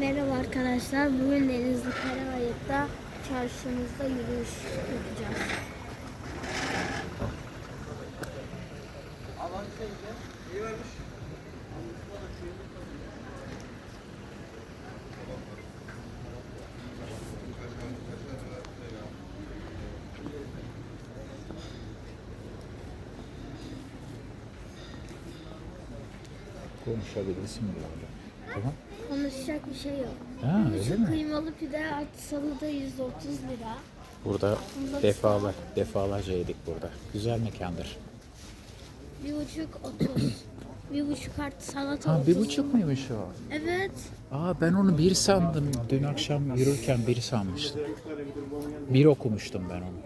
Merhaba arkadaşlar. Bugün Denizli Karayip'te çarşımızda yürüyüş yapacağız. Konuşabilirsin burada. Tamam. Konuşacak bir şey yok. Ha öyle Şu mi? kıymalı pide at salıda 130 lira. Burada defalar, defalarca yedik burada. Güzel mekandır. Bir buçuk 30. bir buçuk artı salata Ha 30. bir buçuk muymuş o? Evet. Aa ben onu bir sandım. Dün akşam yürürken bir sanmıştım. Bir okumuştum ben onu.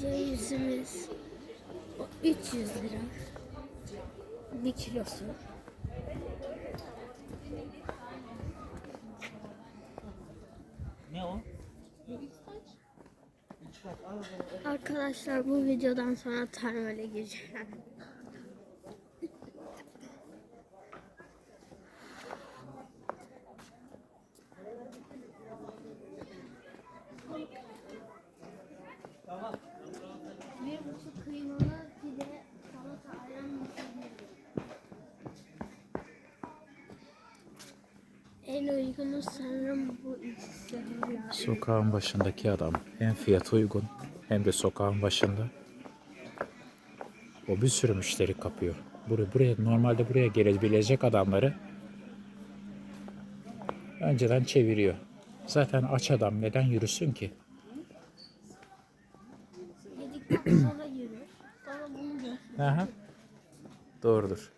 Cevizimiz o 300 lira. Bir kilosu. Ne o? Arkadaşlar bu videodan sonra termale gireceğim. Bir buçuk kıymalı pide salata ayran mısır En uygunu sanırım bu ikisi hala. Sokağın başındaki adam hem fiyat uygun hem de sokağın başında. O bir sürü müşteri kapıyor. Buraya, buraya normalde buraya gelebilecek adamları önceden çeviriyor. Zaten aç adam neden yürüsün ki? Yedikten sonra yürür. Sonra bunu gör. Aha. Doğrudur.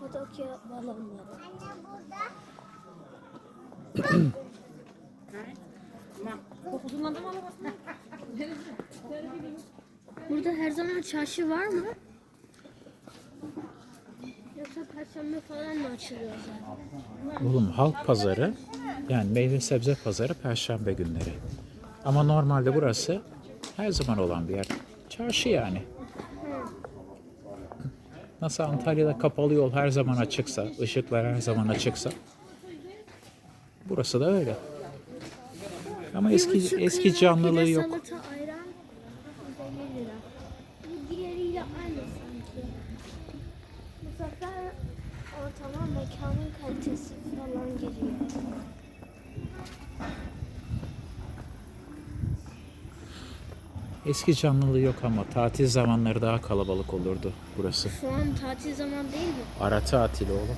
Kapadokya balonları. Burada her zaman çarşı var mı? Yoksa perşembe falan mı açılıyor zaten? Oğlum halk pazarı yani meyve sebze pazarı perşembe günleri. Ama normalde burası her zaman olan bir yer. Çarşı yani. Nasıl Antalya'da kapalı yol her zaman açıksa, ışıklar her zaman açıksa. Burası da öyle. Ama eski eski canlılığı yok. Salata, ayran 150 lira. Bu diğeriyle aynı sanki. Bu sefer ortama mekanın kalitesi falan giriyor. Eski canlılığı yok ama tatil zamanları daha kalabalık olurdu burası. Şu an tatil zaman değil mi? Ara tatili oğlum.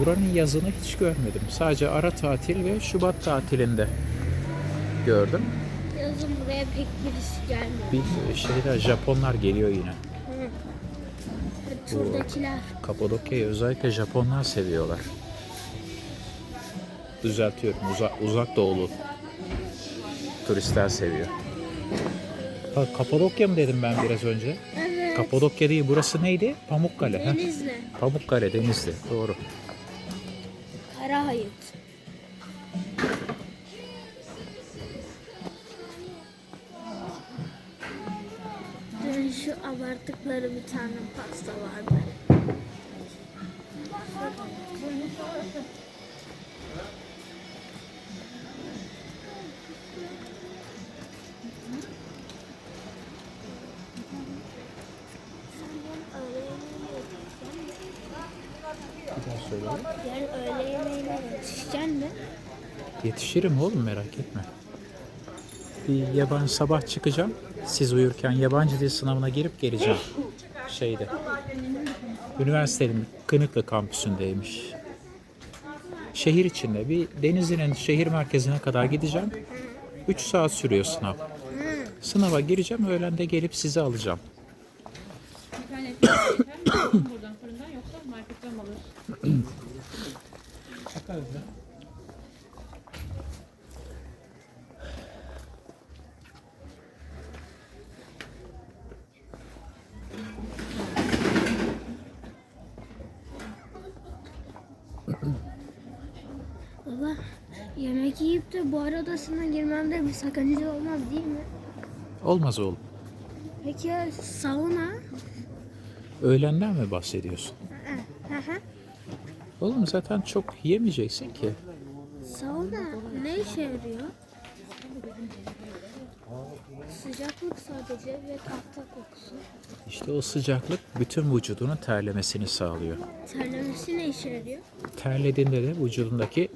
Buranın yazını hiç görmedim. Sadece ara tatil ve Şubat tatilinde gördüm. Yazın buraya pek birisi gelmiyor. Bir şeyler Japonlar geliyor yine. Hep turdakiler. Kapadokya'yı özellikle Japonlar seviyorlar. Düzeltiyorum. Uzak, uzak doğulu turistler seviyor. Ha, Kapadokya mı dedim ben biraz önce? Evet. Kapadokya değil. Burası neydi? Pamukkale. ha? Denizli. Pamukkale Denizli. Doğru. Karahayıt. Dün şu abarttıkları bir tane pasta vardı. Bir daha söyle. Yarın öğle yemeğine yetişeceksin mi? Yetişirim oğlum merak etme. Bir yabancı sabah çıkacağım. Siz uyurken yabancı dil sınavına girip geleceğim. Şeyde. Üniversitenin Kınıklı kampüsündeymiş. Şehir içinde bir Denizli'nin şehir merkezine kadar gideceğim. 3 saat sürüyor sınav. Sınava gireceğim, öğlende gelip sizi alacağım. Bir tane ekmek yeter mi? Alalım buradan fırından yoksa marketten alır? Bakarız ya. Baba yemek yiyip de buhar odasına girmemde bir sakınca olmaz değil mi? Olmaz oğlum. Peki ya sauna? Öğlenden mi bahsediyorsun? Oğlum zaten çok yemeyeceksin ki. Sauna ne işe yarıyor? Sıcaklık sadece ve tahta kokusu. İşte o sıcaklık bütün vücudunun terlemesini sağlıyor. Terlemesi ne işe yarıyor? Terlediğinde de vücudundaki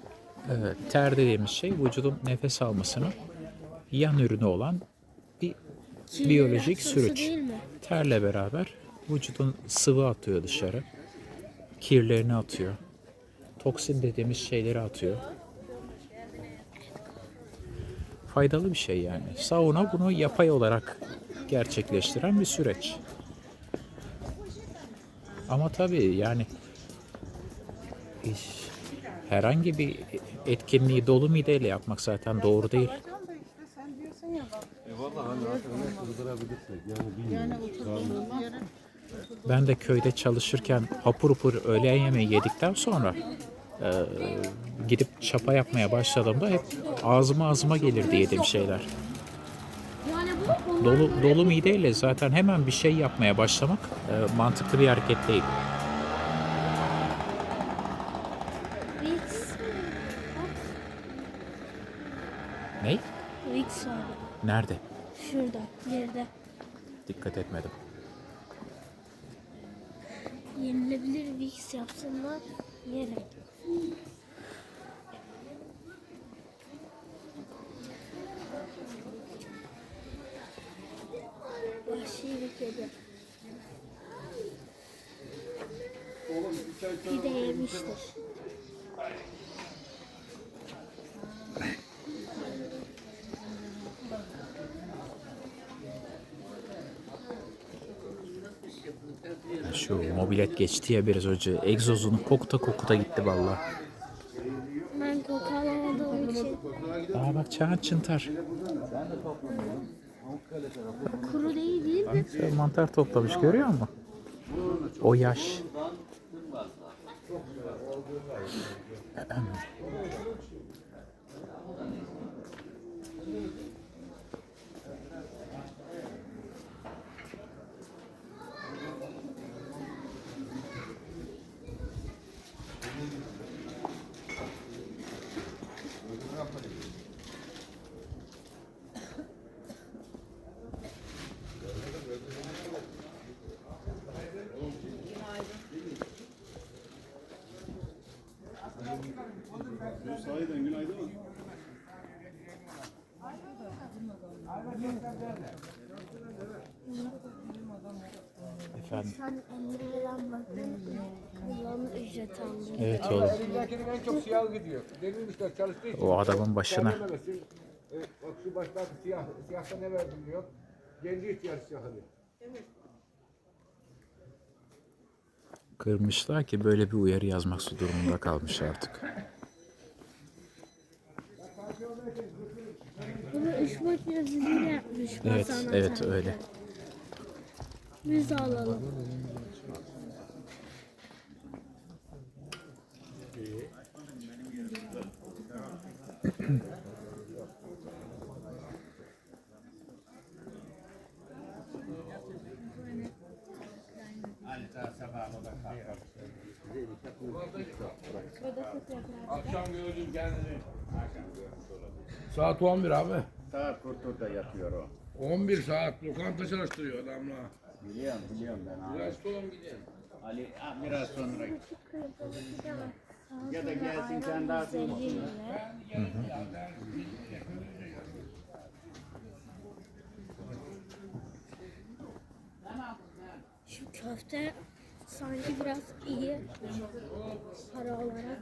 e, ter dediğimiz şey vücudun nefes almasının yan ürünü olan bir Kirli biyolojik mi? Terle beraber vücudun sıvı atıyor dışarı. Kirlerini atıyor. Toksin dediğimiz şeyleri atıyor. Faydalı bir şey yani. Sauna bunu yapay olarak gerçekleştiren bir süreç. Ama tabii yani iş- herhangi bir etkinliği dolu mideyle yapmak zaten doğru değil. Ben de köyde çalışırken hapur hapur öğlen yemeği yedikten sonra e, gidip çapa yapmaya başladığımda hep ağzıma ağzıma gelirdi yediğim şeyler. Dolu, dolu mideyle zaten hemen bir şey yapmaya başlamak e, mantıklı bir hareket değil. Ne? Vicks abi. Nerede? Şurada, geride. Dikkat etmedim. Yenilebilir Vicks yapsınlar. Yerim. Vahşi bir kedi. Bir de yemiştir. Şu mobilet geçti ya biraz önce. Egzozunu kokuta kokuta gitti vallahi. Ben koku alamadığım için Aa bak çağın çıntar. kuru değil değil mi? Mantar toplamış görüyor musun? O yaş. Efendim. Sen 50 liran bakın. Kullanım ücreti aldın. Evet oğlum. Elimdekinin en çok siyah gidiyor. Denilmişler çalıştığı için. O adamın başına. E, bak şu baştaki siyah, siyahta ne verdim diyor. Kendi ihtiyaç siyahı diyor. Kırmışlar ki böyle bir uyarı yazmak durumunda kalmış artık. Bunu boyutlu yazıcıyla yapmış. Evet, Hasan evet Atar. öyle. Biz de alalım. Akşam gördüm kendini. Saat 11 abi. Saat Kurtur'da yatıyor o. 11 saat lokanta çalıştırıyor adamla. Biliyorum biliyorum ben abi. Biraz solun gidelim. Ali ah, biraz sonra Ya da gelsin sen daha sonra. Şu köfte sanki biraz iyi para olarak.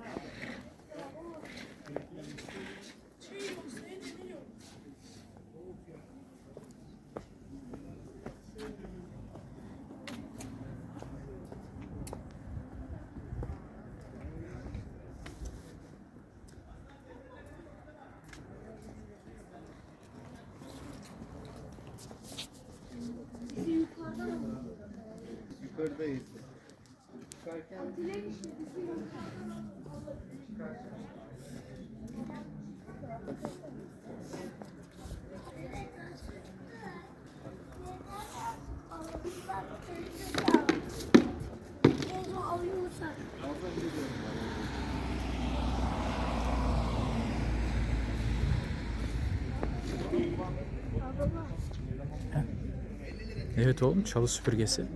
Evet oğlum çalı süpürgesi.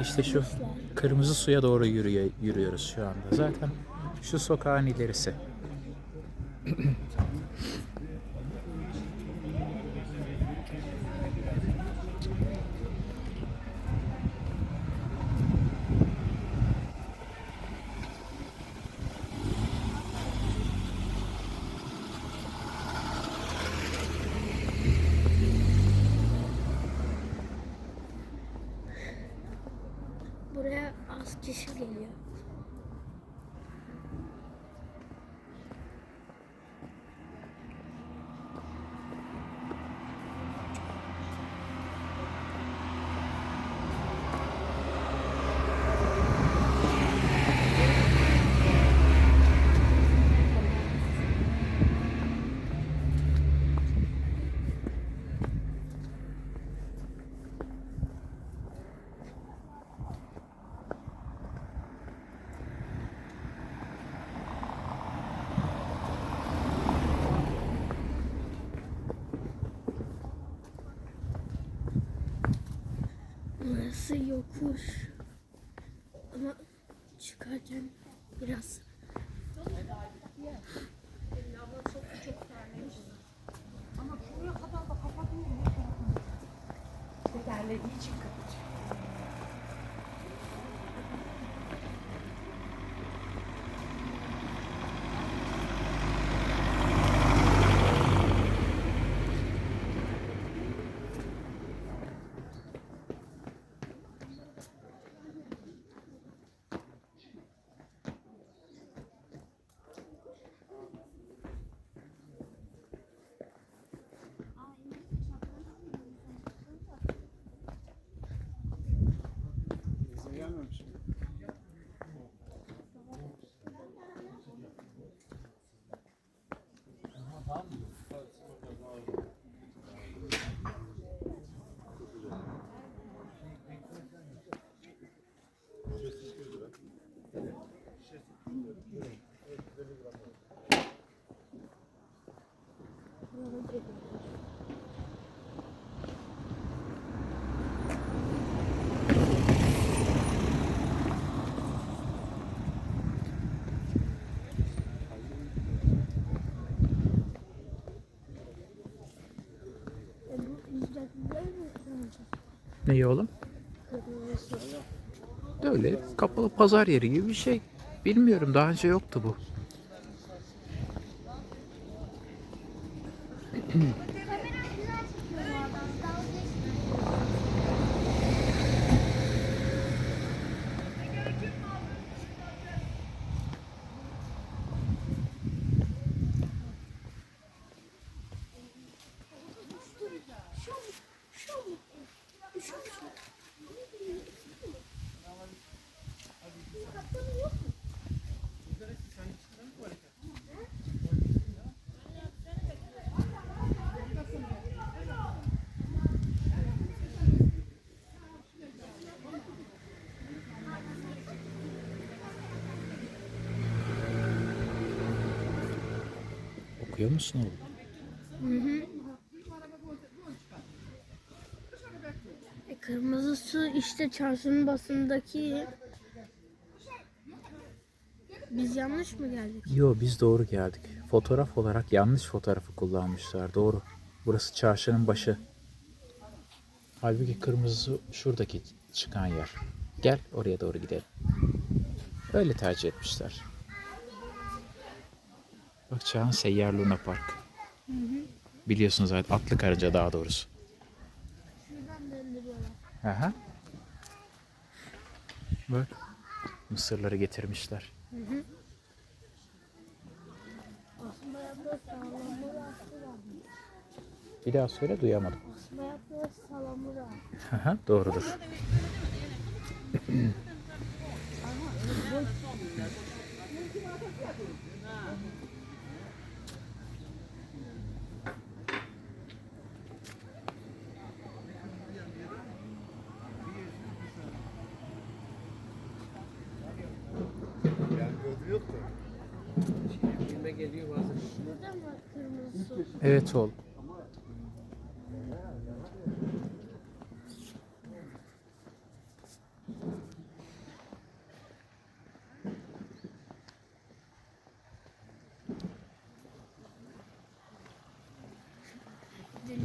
İşte şu kırmızı suya doğru yürüye, yürüyoruz şu anda. Zaten şu sokağın ilerisi. Buraya az kişi geliyor. Burası Ama çıkarken biraz E, bu yüzdekiler mi olacak? Neyi oğlum? Öyle kapalı pazar yeri gibi bir şey. Bilmiyorum daha önce yoktu bu. Okuyor musun oğlum? E, kırmızı su işte çarşının basındaki biz yanlış mı geldik? Yo biz doğru geldik. Fotoğraf olarak yanlış fotoğrafı kullanmışlar. Doğru. Burası çarşının başı. Halbuki kırmızı şuradaki çıkan yer. Gel oraya doğru gidelim. Öyle tercih etmişler. Bak Çağan Seyyar Luna Park. Biliyorsun zaten atlı karınca daha doğrusu. Şuradan döndürüyorlar. Aha. Bak mısırları getirmişler. Salamura var. Bir daha söyle duyamadım. Salamura. Aha, doğrudur. Yani gözü yok da. Şimdi geliyor bazen. Burada mı kırmızı su? Evet oğlum.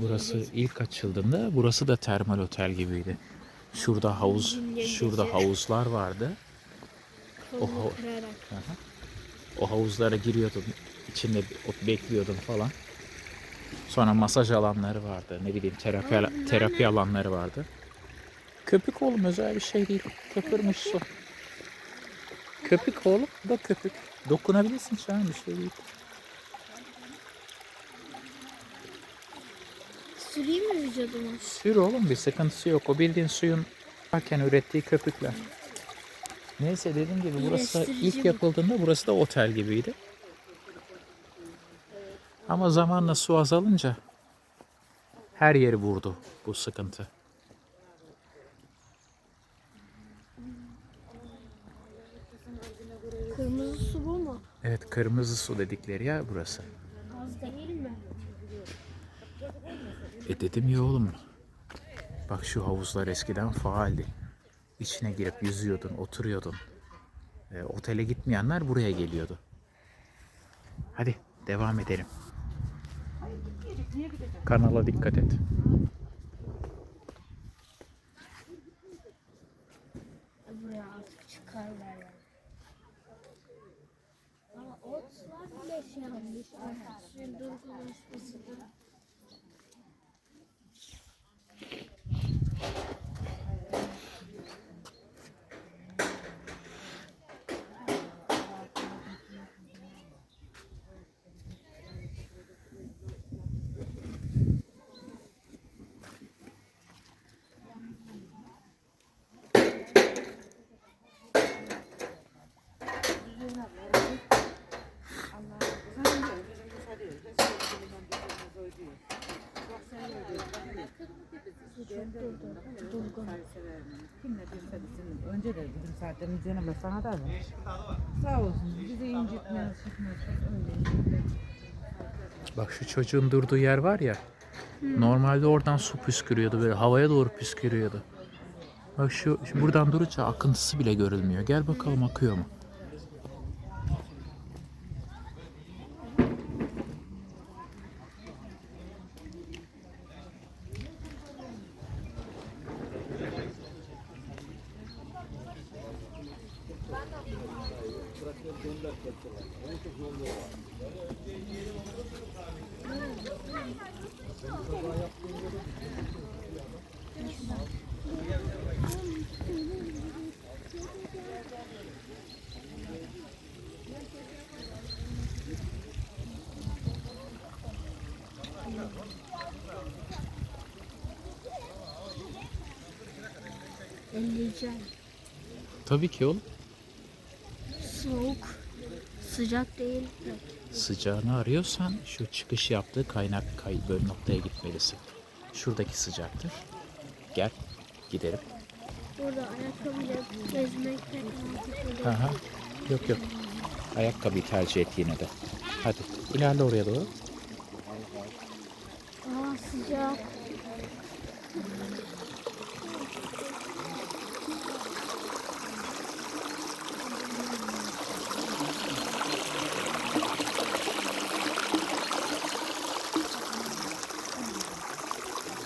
Burası ilk açıldığında burası da termal otel gibiydi. Şurada havuz, şurada havuzlar vardı. Kırarak. O havuzlara giriyordun, içinde ot- bekliyordun falan. Sonra masaj alanları vardı, ne bileyim terapi ala- terapi alanları vardı. Köpük oğlum özel bir şey değil. Köpürmüş su. Köpük oğlum, da köpük. Dokunabilirsin canım bir şey değil. Süreyim mi vücuduma? Sür oğlum bir sıkıntısı yok. O bildiğin suyun varken ürettiği köpükler. Neyse dediğim gibi burası ilk yapıldığında burası da otel gibiydi. Ama zamanla su azalınca her yeri vurdu bu sıkıntı. Kırmızı su bu mu? Evet kırmızı su dedikleri yer burası. Az değil mi? E dedim ya oğlum. Bak şu havuzlar eskiden faaldi. İçine girip yüzüyordun, oturuyordun. E, otele gitmeyenler buraya geliyordu. Hadi devam edelim. Kanala dikkat et. Buraya artık çıkarlar. Ama otlar bile şey Önce de dedim zaten Cenab-ı sana da mı? Sağ olsun bizi incitmez. Bak şu çocuğun durduğu yer var ya. Normalde oradan su püskürüyordu böyle havaya doğru püskürüyordu. Bak şu, şu buradan durunca akıntısı bile görülmüyor. Gel bakalım akıyor mu? Elleyeceğim. Tabii ki oğlum. Soğuk. Sıcak değil. Sıcağını arıyorsan şu çıkış yaptığı kaynak kay böyle noktaya gitmelisin. Şuradaki sıcaktır. Gel gidelim. Burada ayakkabıyla gezmek pek mantıklı değil. Aha. Yok yok. Ayakkabıyı tercih et yine de. Hadi ilerle oraya doğru. Aa sıcak.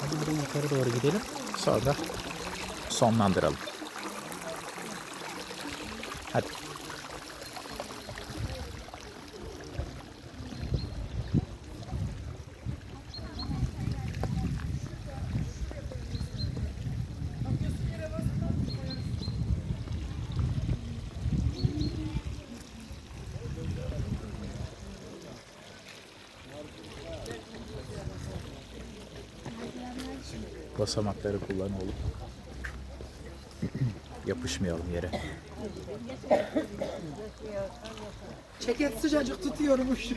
Hadi buradan yukarı doğru gidelim. Sonra sonlandıralım. Hadi. Basamakları kullan oğlum. Yapışmayalım yere. Ceket sıcacık tutuyormuş.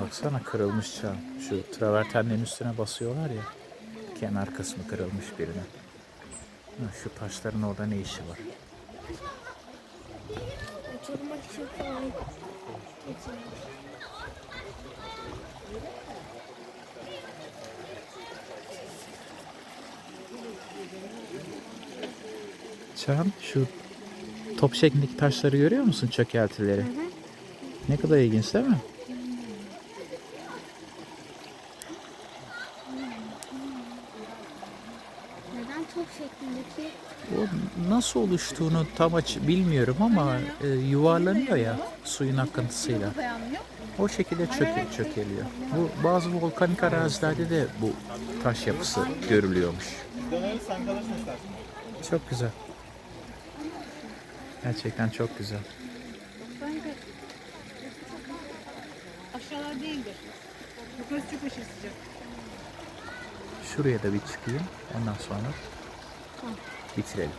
Baksana kırılmış çam. Şu travertenlerin üstüne basıyorlar ya. Kenar kısmı kırılmış birine. Ha, Şu taşların orada ne işi var? Oturmak için falan. Çam şu top şeklindeki taşları görüyor musun çökeltileri? Ne kadar ilginç değil mi? Neden top şeklindeki? O nasıl oluştuğunu tam aç bilmiyorum ama e, yuvarlanıyor ya suyun akıntısıyla. O şekilde çöke, çökeliyor. Bu bazı volkanik arazilerde de bu taş yapısı görülüyormuş. Çok güzel. Gerçekten çok güzel. Aşağılar değildir. Yukarısı çok aşırı sıcak. Şuraya da bir çıkayım. Ondan sonra bitirelim.